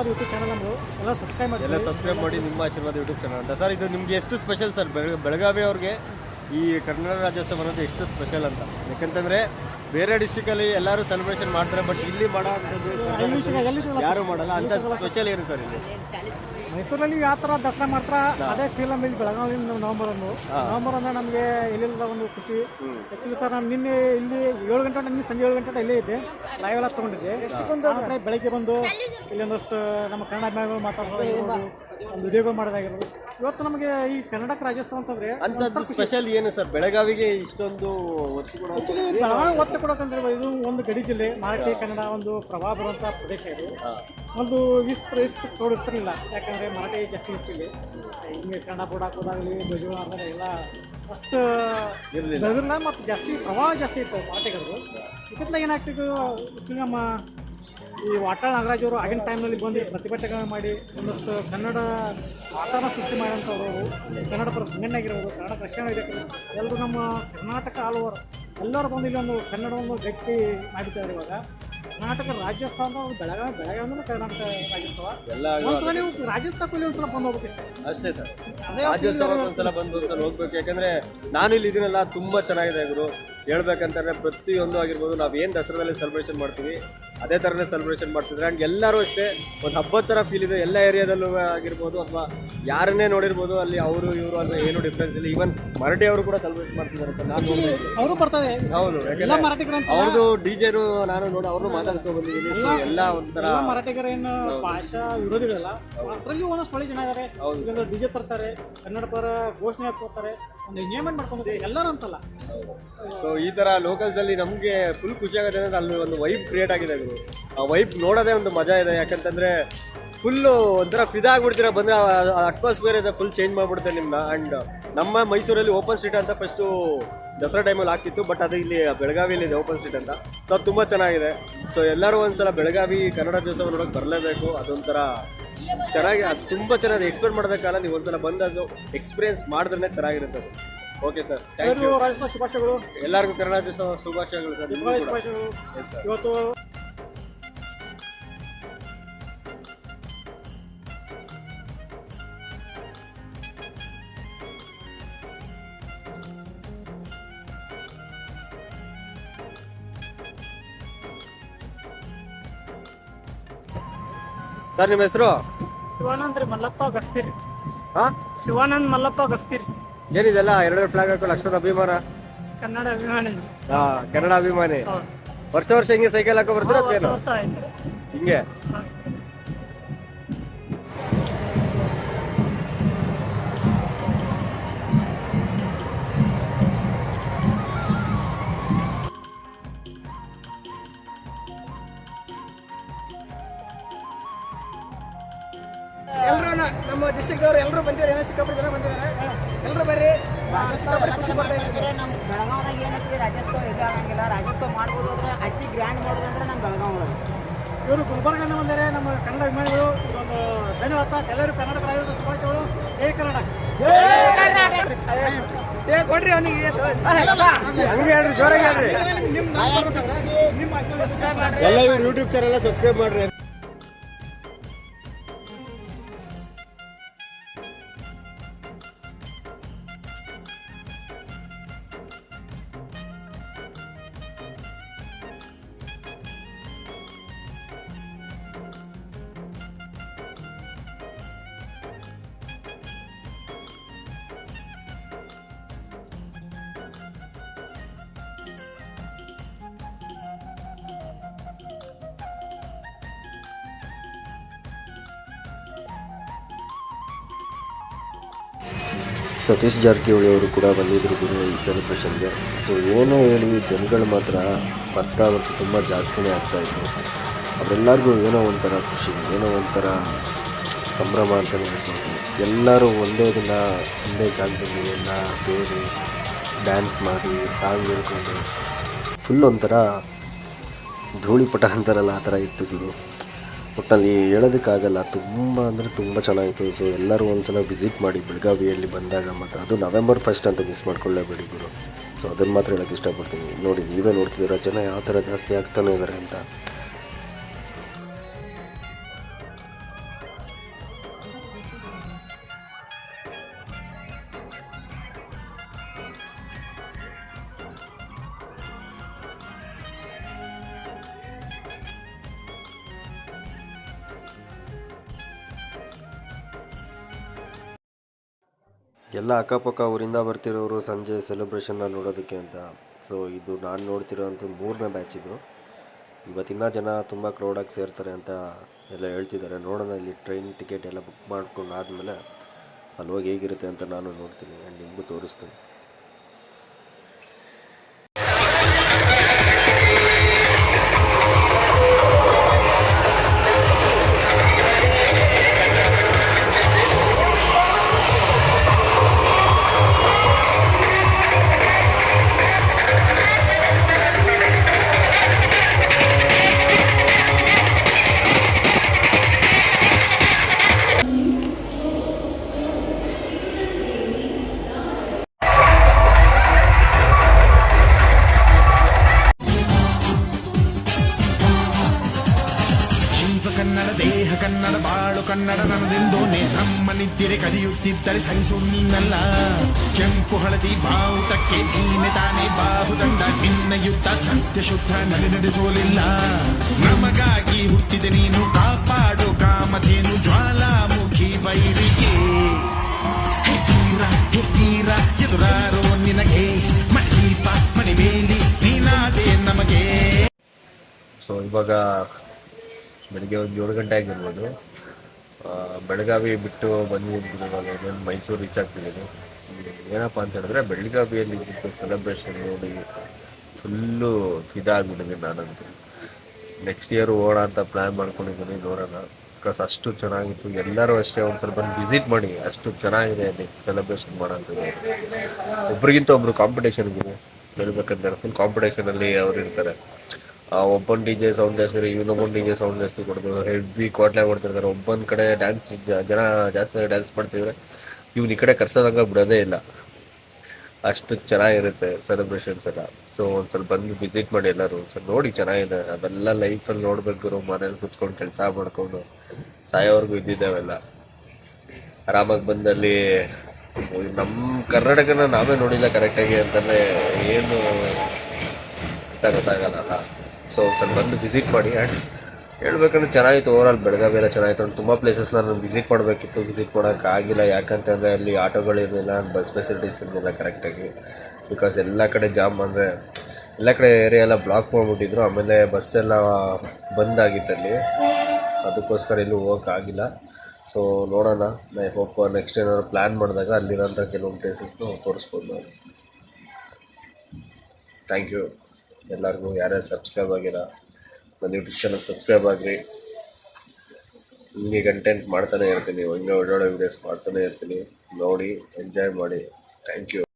ಆಶೀರ್ವಾದ YouTube channel ಅನ್ನು ಎಲ್ಲ ಸಬ್ಸ್ಕ್ರೈಬ್ ಮಾಡಿ ಎಲ್ಲ ಸಬ್ಸ್ಕ್ರೈಬ್ ಮಾಡಿ ನಿಮ್ಮ ಆಶೀರ್ವಾದ ಯೂಟ್ಯೂಬ್ ಚಾನಲ್ ಅಂತ ಸರ್, ಇದು ನಿಮ್ಗೆ ಎಷ್ಟು ಸ್ಪೆಷಲ್ ಸರ್? ಬೆಳ ಬೆಳಗಾವಿ ಅವ್ರಿಗೆ ಈ ಕರ್ನಾಟಕ ರಾಜ್ಯೋತ್ಸವ ಅನ್ನೋದು ಎಷ್ಟು ಸ್ಪೆಷಲ್ ಅಂತ. ಯಾಕಂತಂದ್ರೆ ಬೇರೆ ಡಿಸ್ಟಿಕಲ್ಲಿ ಎಲ್ಲರೂ ಸೆಲೆಬ್ರೇಷನ್ ಮಾಡ್ತಾರೆ ಬಟ್ ಇಲ್ಲಿ ಮಾಡೋ ಅಂಥದ್ದು ಯಾರು ಮಾಡಲ್ಲ ಅಂತ ಸ್ಪೆಷಲ್ ಏನು ಸರ್ ಇಲ್ಲಿ? ಮೈಸೂರಲ್ಲಿ ಯಾವ ಥರ ದಸರಾ ಮಾಡ್ತಾರ ಅದೇ ಫೀಲ್ ಇಲ್ಲಿ ಬೆಳಗಾವಿ ನವಂಬರ್ ಒಂದು. ನವಂಬರ್ ಅಂದ್ರೆ ನಮಗೆ ಇಲ್ಲಿಲ್ಲದ ಒಂದು ಖುಷಿ. ಆ್ಯಕ್ಚುಲಿ ಸರ್ ನಾನು ನಿನ್ನೆ ಇಲ್ಲಿ ಏಳು ಗಂಟೆ ನಿನ್ನೆ ಸಂಜೆ ಏಳು ಗಂಟೆ ಇಲ್ಲೇ ಇದ್ದೆ. ಲೈವ್ ಎಲ್ಲ ತೊಗೊಂಡಿದ್ದೆ. ಬೆಳಗ್ಗೆ ಬಂದು ಇಲ್ಲಿ ಒಂದಷ್ಟು ನಮ್ಮ ಕನ್ನಡ ಅಭಿಮಾನಿಗಳು ಮಾತಾಡ್ಸೋದಾಗಿರ್ಬೋದು ಒಂದು ವಿಡಿಯೋಗಳು ಮಾಡೋದಾಗಿರ್ಬೋದು. ಇವತ್ತು ನಮಗೆ ಈ ಕರ್ನಾಟಕ ರಾಜ್ಯೋತ್ಸವ ಅಂತಂದ್ರೆ ಅಂಥದ್ದು ಸ್ಪೆಷಲ್ ಏನು ಸರ್? ಬೆಳಗಾವಿಗೆ ಇಷ್ಟೊಂದು ಬೆಳಗಾವಿ ಒತ್ತು ಕೊಡೋಕಂದ್ರೆ ಇದು ಒಂದು ಗಡಿ ಜಿಲ್ಲೆ ಮರಾಠಿ ಕನ್ನಡ ಒಂದು ಪ್ರಭಾವ ಬರುವಂಥ ಪ್ರದೇಶ ಇದು. ಒಂದು ಇಷ್ಟು ಇಷ್ಟು ತೋಡಿರ್ತಿರ್ಲಿಲ್ಲ ಯಾಕಂದರೆ ಮರಾಠಿ ಜಾಸ್ತಿ ಇರ್ತಿಲ್ಲ ಹಿಂಗೆ ಕನ್ನಡ ಬೋರ್ಡ್ ಹಾಕೋದಾಗಲಿ ಧ್ವಜಗಳು ಹಾಕೋದಾಗ ಎಲ್ಲ ಅಷ್ಟು ಬೆಳೆದಿರಲಿಲ್ಲ ಮತ್ತು ಜಾಸ್ತಿ ಪ್ರಭಾವ ಜಾಸ್ತಿ ಇತ್ತು ಮರಾಠಿಗರದು ಇದರಿಂದ ಏನಾಗ್ತಿತ್ತು ಆ್ಯಕ್ಚುಲಿ ನಮ್ಮ ಈ ವಾಟಾಳ್ ನಾಗರಾಜ್ ಅವರು ಆಗಿನ ಟೈಮ್ನಲ್ಲಿ ಬಂದು ಪ್ರತಿಭಟನೆ ಮಾಡಿ ಒಂದಷ್ಟು ಕನ್ನಡ ವಾತಾವರಣ ಸೃಷ್ಟಿ ಮಾಡೋಂಥವ್ರು ಕನ್ನಡ ಪರ ಸಂಘಟನೆ ಆಗಿರ್ಬೋದು ಕನ್ನಡ ರಕ್ಷಣೆ ಆಗಿರ್ಬೋದು ಎಲ್ಲರೂ ನಮ್ಮ ಕರ್ನಾಟಕ ಆಲ್ ಓವರ್ ಎಲ್ಲರೂ ಬಂದು ಇಲ್ಲಿ ಒಂದು ಕನ್ನಡವನ್ನು ಗಟ್ಟಿ ಮಾಡಿದ್ದಾರೆ ಇವಾಗ. ಕರ್ನಾಟಕ ಒಂದು ಬೆಳಗಾವಿ ಬೆಳಗಾವಿ ಕರ್ನಾಟಕ ರಾಜ್ಯೋತ್ಸವ ಒಂದ್ಸಲ ನೀವು ರಾಜ್ಯೋತ್ಸವಕ್ಕೆ ಒಂದ್ಸಲ ಬಂದು ಹೋಗ್ಬೇಕು. ಅಷ್ಟೇ ಸರ್. ರಾಜ್ಯೋತ್ಸವ ಒಂದ್ಸಲ ಬಂದು ಒಂದ್ಸಲ ಹೋಗ್ಬೇಕು. ಯಾಕಂದ್ರೆ ನಾನು ಇಲ್ಲಿ ಇದೀನಲ್ಲ ತುಂಬಾ ಚೆನ್ನಾಗಿದೆ ಗುರು. ಹೇಳ್ಬೇಕಂತಂದ್ರೆ ಪ್ರತಿಯೊಂದು ಆಗಿರ್ಬೋದು ನಾವು ಏನು ದಸರಾದಲ್ಲಿ ಸೆಲೆಬ್ರೇಷನ್ ಮಾಡ್ತೀವಿ ಅದೇ ಥರನೇ ಸೆಲೆಬ್ರೇಷನ್ ಮಾಡ್ತಿದ್ರೆ ಆ್ಯಂಡ್ ಎಲ್ಲರೂ ಅಷ್ಟೇ ಒಂದು ಹಬ್ಬದ ಥರ ಫೀಲ್ ಇದೆ. ಎಲ್ಲ ಏರಿಯಾದಲ್ಲೂ ಆಗಿರ್ಬೋದು ಅಥವಾ ಯಾರನ್ನೇ ನೋಡಿರ್ಬೋದು ಅಲ್ಲಿ ಅವರು ಇವರು ಅಲ್ಲಿ ಏನು ಡಿಫ್ರೆನ್ಸ್ ಇಲ್ಲ. ಈವನ್ ಮರಾಠಿ ಅವರು ಕೂಡ ಸೆಲೆಬ್ರೇಟ್ ಮಾಡ್ತಿದ್ದಾರೆ ಸರ್. ನಾನು. ಅವರು ಬರ್ತಾರೆ. ಹೌದು ಯಾಕಂದ್ರೆ ಅವ್ರದ್ದು ಡಿ ಜೆರು ನಾನು ನೋಡಿ ಅವ್ರನ್ನೂ ಮಾತಾಡ್ಸ್ಕೊಂಡು ಬಂದಿದ್ದೀನಿ. ಎಲ್ಲ ಒಂಥರ ಮರಾಠಿಗರೇನು ಭಾಷಾ ವಿರೋಧಿಗಳಲ್ಲ ಅದರಲ್ಲಿ ಒಂದಷ್ಟು ಒಳ್ಳೆ ಜನ ಇದ್ದಾರೆ ಡಿ ಡಿಜೆ ತರ್ತಾರೆ ಕನ್ನಡ ಪರ ಘೋಷಣೆ ಹಾಕೋತಾರೆ ಒಂದು ಎಂಜಾಯ್ಮೆಂಟ್ ಎಲ್ಲರೂ ಅಂತಲ್ಲ. ಸೊ ಈ ತರ ಲೋಕಲ್ಸ್ ಅಲ್ಲಿ ನಮಗೆ ಫುಲ್ ಖುಷಿ ಆಗುತ್ತೆ ಅಂದ್ರೆ ಅಲ್ಲಿ ಒಂದು ವೈಬ್ ಕ್ರಿಯೇಟ್ ಆಗಿದೆ ಗುರು. ಆ ವೈಬ್ ನೋಡೋದೇ ಒಂದು ಮಜಾ ಇದೆ, ಯಾಕಂತಂದ್ರೆ ಫುಲ್ಲು ಒಂಥರ ಫಿದಾ ಆಗ್ಬಿಡ್ತೀರ ಬಂದ್ರೆ ಅಟ್ಮಾಸ್ಫಿಯರ್ ಇದೆ ಫುಲ್ ಚೇಂಜ್ ಮಾಡ್ಬಿಡುತ್ತೆ ನಿಮ್ಮ ಅಂಡ್ ನಮ್ಮ ಮೈಸೂರಲ್ಲಿ ಓಪನ್ ಸ್ಟ್ರೀಟ್ ಅಂತ ಫಸ್ಟು ದಸರಾ ಟೈಮಲ್ಲಿ ಹಾಕಿತ್ತು ಬಟ್ ಅದು ಇಲ್ಲಿ ಬೆಳಗಾವಿಯಲ್ಲಿ ಇದೆ ಓಪನ್ ಸ್ಟ್ರೀಟ್ ಅಂತ. ಸೊ ಅದು ತುಂಬ ಚೆನ್ನಾಗಿದೆ. ಸೊ ಎಲ್ಲರೂ ಒಂದ್ಸಲ ಬೆಳಗಾವಿ ಕನ್ನಡ ದಿವಸ ನೋಡೋಕೆ ಬರಲೇಬೇಕು. ಅದೊಂಥರ ಚೆನ್ನಾಗಿ, ಅದು ತುಂಬ ಚೆನ್ನಾಗಿ ಎಕ್ಸ್ಪ್ಲೇನ್ ಮಾಡೋದಕ್ಕಲ್ಲ ನೀವು ಒಂದ್ಸಲ ಬಂದು ಅದು ಎಕ್ಸ್ಪೀರಿಯನ್ಸ್ ಮಾಡಿದ್ರೆ ಚೆನ್ನಾಗಿರುತ್ತೆ ಓಕೆ ಸರ್ ಥ್ಯಾಂಕ್ ಯು ಎಲ್ಲರಿಗೂ ರಾಜ್ಯೋತ್ಸವ ಶುಭಾಶಯಗಳು. ಎಲ್ಲರಿಗೂ ಕನ್ನಡ ದಿವಸ ಶುಭಾಶಯಗಳು ಸರ್ ನಿಮ್ಗೂ ಕೂಡ. ಶುಭಾಶಯಗಳು. Yes, sir. ಇವತ್ತು ಸರ್ ನಿಮ್ಮ ಹೆಸರು? ಶಿವಾನಂದ್ ರೀ ಮಲ್ಲಪ್ಪ ಗಸ್ತಿರಿ. ಹಾ? ಶಿವಾನಂದ್ ಮಲ್ಲಪ್ಪ ಗಸ್ತಿರಿ. ಏನಿದೆಲ್ಲ? ಎರಡೆರಡು ಫ್ಲಾಗ್ ಹಾಕೊಂಡು ಅಷ್ಟೊಂದು ಅಭಿಮಾನ? ಕನ್ನಡ ಅಭಿಮಾನಿ. ಹಾ ಕನ್ನಡ ಅಭಿಮಾನಿ. ವರ್ಷ ವರ್ಷ ಹಿಂಗೆ ಸೈಕಲ್ ಹಾಕೋ ಬರ್ತೀರಾ ಅಥವಾ ಏನು? ಹಿಂಗೆ? ಡಿಸ್ಟ್ರಿಕ್ಟ್ ಅವರು ಎಲ್ಲರೂ ಬಂದಿದ್ದಾರೆ ಏನೋ ಸಿಕ್ಕಾಪಟ್ಟೆ ಜನ ಬಂದಿದ್ದಾರೆ. ಎಲ್ಲರೂ ಬರ್ರಿ. ಸಿಕ್ಕಾಪಟ್ಟೆ ಖುಷಿ ಪಡ್ತಾ ಇದ್ದಾರೆ ನಮ್ಮ ಬೆಳಗಾವ್ನಾಗ ಏನೈತಿ ರಾಜ್ಯೋತ್ಸವ ಇದು ಆಗಂಗಿಲ್ಲ. ರಾಜ್ಯೋತ್ಸವ ಮಾಡ್ಬೋದು ಅಂದ್ರೆ ಅತಿ ಗ್ರ್ಯಾಂಡ್ ಮಾಡೋದು ಅಂದ್ರೆ ನಮ್ಮ ಬೆಳಗಾವ್ ಒಳಗೆ. ಇವರು ಗುಲ್ಬರ್ಗದಿಂದ ಬಂದರೆ ನಮ್ಮ ಕನ್ನಡ ಅಭಿಮಾನಿಗಳು ಒಂದು ಧನ್ಯವಾದ. ಎಲ್ಲರೂ ಕನ್ನಡ ರಾಜ್ಯೋತ್ಸವ ಶುಭಾಶಯಗಳು. ಜೈ ಕರ್ನಾಟಕ. ಏ ಕೊಡ್ರಿ ಅವನಿಗೆ. ಹಂಗೆ ಹೇಳ್ರಿ ಜೋರಾಗಿ ಹೇಳ್ರಿ. ನಿಮ್ಮ ಎಲ್ಲ ಇವ್ರು ಯೂಟ್ಯೂಬ್ ಚಾನಲ್ ಸಬ್ಸ್ಕ್ರೈಬ್ ಮಾಡ್ರಿ. ಸತೀಶ್ ಜಾರಕಿಹೊಳಿ ಅವರು ಕೂಡ ಬಂದಿದ್ದರು ಗುರು ಈ ಸೆಲೆಬ್ರೇಷನ್ಗೆ. ಸೊ ಏನೋ ಹೇಳಿ ಜನಗಳು ಮಾತ್ರ ಬರ್ತಾ ಬರ್ತಾ ತುಂಬ ಜಾಸ್ತಿನೇ ಆಗ್ತಾಯಿದ್ರು ಅವರೆಲ್ಲರಿಗೂ ಏನೋ ಒಂಥರ ಖುಷಿ, ಏನೋ ಒಂಥರ ಸಂಭ್ರಮ ಅಂತಲೇ ಹೇಳ್ಬೋದು. ಎಲ್ಲರೂ ಒಂದೇ ದಿನ ಒಂದೇ ಜಾಗದಲ್ಲಿ ಎಲ್ಲ ಸೇರಿ ಡ್ಯಾನ್ಸ್ ಮಾಡಿ ಸಾಂಗ್ ಹೇಳ್ಕೊಂಡು ಫುಲ್ ಒಂಥರ ಧೂಳಿಪಟ ಅಂತಾರಲ್ಲ ಆ ಥರ ಇತ್ತು ಗುರು. ಒಟ್ಟಲ್ಲಿ ಹೇಳೋದಕ್ಕಾಗಲ್ಲ, ತುಂಬ ಅಂದರೆ ತುಂಬ ಚೆನ್ನಾಗಿತ್ತು. ಸೊ ಎಲ್ಲರೂ ಒಂದ್ಸಲ ವಿಸಿಟ್ ಮಾಡಿ ಬೆಳಗಾವಿಯಲ್ಲಿ ಬಂದಾಗ ಮತ್ತು ಅದು ನವೆಂಬರ್ ಫಸ್ಟ್ ಅಂತ ಮಿಸ್ ಮಾಡ್ಕೊಳ್ಳೇಬೇಡಿ ಗುರು. ಸೊ ಅದನ್ನು ಮಾತ್ರ ಹೇಳೋಕ್ಕೆ ಇಷ್ಟಪಡ್ತೀನಿ. ನೋಡಿ, ನೀವೇ ನೋಡ್ತಿದ್ದೀರ, ಜನ ಯಾವ ಥರ ಜಾಸ್ತಿ ಆಗ್ತಾನೆ ಇದ್ದಾರೆ ಅಂತ. ಎಲ್ಲ ಅಕ್ಕಪಕ್ಕ ಊರಿಂದ ಬರ್ತಿರೋರು ಸಂಜೆ ಸೆಲೆಬ್ರೇಷನ್ನ ನೋಡೋದಕ್ಕೆ ಅಂತ. ಸೊ ಇದು ನಾನು ನೋಡ್ತಿರೋಂಥ ಮೂರನೇ ಬ್ಯಾಚ್ ಇದು. ಇವತ್ತಿನ ಜನ ತುಂಬ ಕ್ರೌಡಾಗಿ ಸೇರ್ತಾರೆ ಅಂತ ಎಲ್ಲ ಹೇಳ್ತಿದ್ದಾರೆ. ನೋಡೋಣ, ಇಲ್ಲಿ ಟ್ರೈನ್ ಟಿಕೆಟ್ ಎಲ್ಲ ಬುಕ್ ಮಾಡ್ಕೊಂಡು ಆದಮೇಲೆ ಅಲ್ಲಿ ಹೋಗಿ ಹೇಗಿರುತ್ತೆ ಅಂತ ನಾನು ನೋಡ್ತೀನಿ. ಆ್ಯಂಡ್ ನಿಮಗೂ ತೋರಿಸ್ತೀನಿ. ದೇಹ ಕನ್ನಡ, ಬಾಳು ಕನ್ನಡ ನನದೆಂದು ನಮ್ಮ ಕಲಿಯುತ್ತಿದ್ದರೆ ಸಹಿಸು ನೀನಲ್ಲ ಕೆಂಪು ಹಳದಿ ಬಾವುಟಕ್ಕೆ ನೀನೆ ತಾನೇ ಬಾಹುದಂಡ. ನಿನ್ನ ಯುದ್ಧ ಸತ್ಯ ಶುದ್ಧ ನಡೆ ನಡೆಸೋಲಿಲ್ಲ. ನಮಗಾಗಿ ಹುಟ್ಟಿದೆ ನೀನು ಕಾಪಾಡು ಕಾಮಧೇನು ಜ್ವಾಲಾಮುಖಿ ವೈರಿಗೆ ಎದುರಾರೋ ನಿನಗೆ. ಮಣಿದೀಪ ಮಣಿಬೇಲಿ, ನೀನಾದೆ ನಮಗೆ. ಸೊ ಇವಾಗ ಬೆಳಿಗ್ಗೆ ಒಂದು ಏಳು ಗಂಟೆ ಆಗಿರ್ಬೋದು. ಬೆಳಗಾವಿ ಬಿಟ್ಟು ಬಂದಿದ್ದೀನಿ ಇವಾಗ ಮೈಸೂರು ರೀಚ್ ಆಗ್ತಿದ್ದೀನಿ ಏನಪ್ಪ ಅಂತ ಹೇಳಿದ್ರೆ ಬೆಳಗಾವಿಯಲ್ಲಿ ಸೆಲೆಬ್ರೇಷನ್ ನೋಡಿ ಫುಲ್ಲು ಇದಾಗ್ಬಿಟ್ಟಿದೆ ನಾನಂತೂ. ನೆಕ್ಸ್ಟ್ ಇಯರ್ ಓಡ ಅಂತ ಪ್ಲ್ಯಾನ್ ಮಾಡ್ಕೊಂಡಿದ್ದೀನಿ ನೋಡೋಣ. ಬಿಕಾಸ್ ಅಷ್ಟು ಚೆನ್ನಾಗಿತ್ತು. ಎಲ್ಲರೂ ಅಷ್ಟೇ ಒಂದು ಸ್ವಲ್ಪ ವಿಸಿಟ್ ಮಾಡಿ. ಅಷ್ಟು ಚೆನ್ನಾಗಿದೆ ಅಲ್ಲಿ ಸೆಲೆಬ್ರೇಷನ್ ಮಾಡೋಂಥದ್ದು ಒಬ್ರಿಗಿಂತ ಒಬ್ರು ಕಾಂಪಿಟೇಷನ್ ಇದೆ ಹೇಳ್ಬೇಕಂದ್ರೆ ಫುಲ್ ಕಾಂಪಿಟೇಷನಲ್ಲಿ ಅವ್ರು ಇರ್ತಾರೆ. ಒಬ್ಬನ್ ಡಿ ಜೆ ಸೌಂಡ್ ಜಾಸ್ತಿ, ಇನ್ನೊಬ್ಬನ್ ಡಿ ಜೆ ಸೌಂಡ್ ಜಾಸ್ತಿ ಕೊಡೋದು ಹೆವಿ ಕೋಟ್ಲೆ ಮಾಡ್ತಿರ್ತಾರೆ ಒಬ್ಬನ ಕಡೆ ಡ್ಯಾನ್ಸ್ ಜನ ಜಾಸ್ತಿ ಡ್ಯಾನ್ಸ್ ಮಾಡ್ತಿದ್ರೆ ಇವ್ನ ಈ ಕಡೆ ಕರ್ಸೋದಂಗ ಬಿಡೋದೇ ಇಲ್ಲ. ಅಷ್ಟು ಚೆನ್ನಾಗಿರುತ್ತೆ ಸೆಲೆಬ್ರೇಷನ್ಸ್ ಎಲ್ಲ. ಸೊ ಒಂದು ಸ್ವಲ್ಪ ಬಂದು ವಿಸಿಟ್ ಮಾಡಿ ಎಲ್ಲರೂ. ಸೊ ನೋಡಿ ಚೆನ್ನಾಗಿದೆ. ಅವೆಲ್ಲ ಲೈಫಲ್ಲಿ ನೋಡ್ಬೇಕು ಮನೇಲಿ ಕುತ್ಕೊಂಡು ಕೆಲಸ ಮಾಡ್ಕೊಂಡು. ಸಾಯೋವರೆಗೂ ಇದ್ದಿದ್ದಾವೆಲ್ಲ. ಆರಾಮಾಗಿ ಬಂದಲ್ಲಿ ನಮ್ಮ ಕರ್ನಾಟಕನ ನಾವೇ ನೋಡಿಲ್ಲ ಕರೆಕ್ಟಾಗಿ ಅಂತಂದರೆ ಏನು ಗೊತ್ತಾಗಲ್ಲ ಸೊ ಸ್ವಲ್ಪ ಬಂದು ವಿಸಿಟ್ ಮಾಡಿ ಆ್ಯಂಡ್ ಹೇಳ್ಬೇಕಂದ್ರೆ ಚೆನ್ನಾಗಿತ್ತು. ಓವರಾಲ್ ಬೆಳಗಾವಿ ಎಲ್ಲ ಚೆನ್ನಾಗಿತ್ತು. ಅಂದ್ರೆ ತುಂಬ ಪ್ಲೇಸಸ್ ನಾನು ವಿಸಿಟ್ ಮಾಡಬೇಕಿತ್ತು. ವಿಸಿಟ್ ಮಾಡೋಕೆ ಆಗಿಲ್ಲ. ಯಾಕಂತಂದರೆ ಅಲ್ಲಿ ಆಟೋಗಳಿರಲಿಲ್ಲ ಬಸ್ ಫೆಸಿಲಿಟೀಸ್ ಇರಲಿಲ್ಲ ಕರೆಕ್ಟಾಗಿ ಬಿಕಾಸ್ ಎಲ್ಲ ಕಡೆ ಜಾಮ್ ಅಂದರೆ, ಎಲ್ಲ ಕಡೆ ಏರಿಯಾ ಎಲ್ಲ ಬ್ಲಾಕ್ ಮಾಡಿಬಿಟ್ಟಿದ್ರು. ಆಮೇಲೆ ಬಸ್ ಎಲ್ಲ ಬಂದ್ ಆಗಿತ್ತಲ್ಲಿ ಅದಕ್ಕೋಸ್ಕರ ಎಲ್ಲೂ ಹೋಗೋಕ್ಕಾಗಿಲ್ಲ ಸೊ ನೋಡೋಣ. ಐ ಹೋಪ್ ನೆಕ್ಸ್ಟ್ ಏನಾದ್ರು ಪ್ಲ್ಯಾನ್ ಮಾಡಿದಾಗ ಅಲ್ಲಿರೋಂಥ ಕೆಲವೊಂದು ಪ್ಲೇಸಸ್ನು ತೋರಿಸ್ಬೋದು. ನಾನು ಥ್ಯಾಂಕ್ ಯು ಎಲ್ಲರಿಗೂ ಯಾರ್ಯಾರು ಸಬ್ಸ್ಕ್ರೈಬ್ ಆಗಿಲ್ಲ, ನನ್ನ ಯೂಟ್ಯೂಬ್ ಚಾನಲ್ ಸಬ್ಸ್ಕ್ರೈಬ್ ಆಗಿರಿ. ಹಿಂಗೆ ಕಂಟೆಂಟ್ ಮಾಡ್ತಾನೆ ಇರ್ತೀನಿ, ಹಿಂಗೆ ಒಳ್ಳೊಳ್ಳೆ ವೀಡಿಯೋಸ್ ಮಾಡ್ತಾನೆ ಇರ್ತೀನಿ. ನೋಡಿ ಎಂಜಾಯ್ ಮಾಡಿ. Thank you